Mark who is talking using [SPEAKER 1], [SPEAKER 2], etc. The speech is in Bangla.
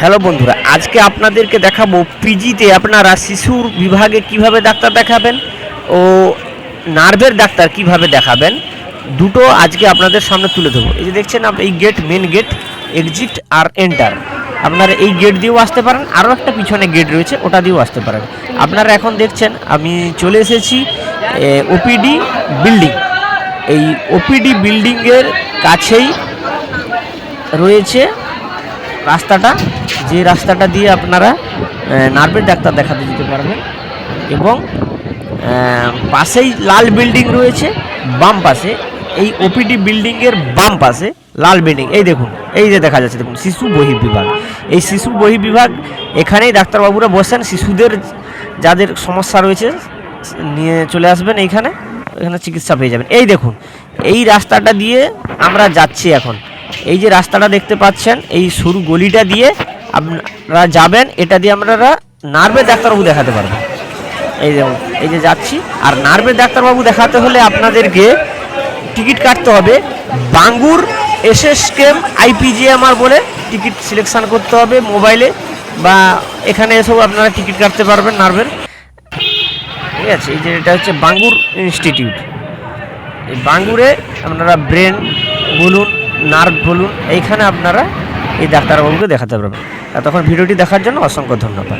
[SPEAKER 1] হ্যালো বন্ধুরা, আজকে আপনাদেরকে দেখাবো পিজিতে আপনারা শিশুর বিভাগে কীভাবে ডাক্তার দেখাবেন ও নার্ভের ডাক্তার কীভাবে দেখাবেন, দুটো আজকে আপনাদের সামনে তুলে ধরবো। এই যে দেখছেন এই গেট মেন গেট এক্সিট আর এন্টার আপনারা এই গেট দিয়েও আসতে পারেন, আরও একটা পিছনে গেট রয়েছে, ওটা দিয়েও আসতে পারেন। আপনারা এখন দেখছেন, আমি চলে এসেছি ওপিডি বিল্ডিং এই ওপিডি বিল্ডিংয়ের কাছেই রয়েছে রাস্তাটা। যে রাস্তাটা দিয়ে আপনারা নার্ভের ডাক্তার দেখাতে যেতে পারবেন এবং পাশেই লাল বিল্ডিং রয়েছে, বাম পাশে, এই ওপিডি বিল্ডিংয়ের বাম পাশে লাল বিল্ডিং। এই দেখুন, এই যে দেখা যাচ্ছে, দেখুন, শিশু বহি বিভাগ। এই শিশু বহি বিভাগ, এখানেই ডাক্তারবাবুরা বসেন, শিশুদের যাদের সমস্যা রয়েছে, নিয়ে চলে আসবেন এইখানে এখানে চিকিৎসা পেয়ে যাবেন। এই দেখুন, এই রাস্তাটা দিয়ে আমরা যাচ্ছি এখন। এই যে রাস্তাটা দেখতে পাচ্ছেন, এই সরু গলিটা দিয়ে আপনারা যাবেন, এটা দিয়ে আপনারা নার্ভের ডাক্তারবাবু দেখাতে পারবেন। এই দেখুন এই যে যাচ্ছি, আর নার্ভের ডাক্তারবাবু দেখাতে হলে আপনাদেরকে টিকিট কাটতে হবে। Bangur S S KM IPGMER বলে টিকিট সিলেকশান করতে হবে মোবাইলে, বা এখানে এসেও আপনারা টিকিট কাটতে পারবেন নার্ভের। ঠিক আছে, এই যে এটা হচ্ছে বাঙ্গুর ইনস্টিটিউট। এই বাঙ্গুরে আপনারা ব্রেন বলুন, নার্ভ বলুন, এইখানে আপনারা এই ডাক্তারবাবুকে দেখাতে পারবেন এতক্ষণ ভিডিওটি দেখার জন্য অসংখ্য ধন্যবাদ।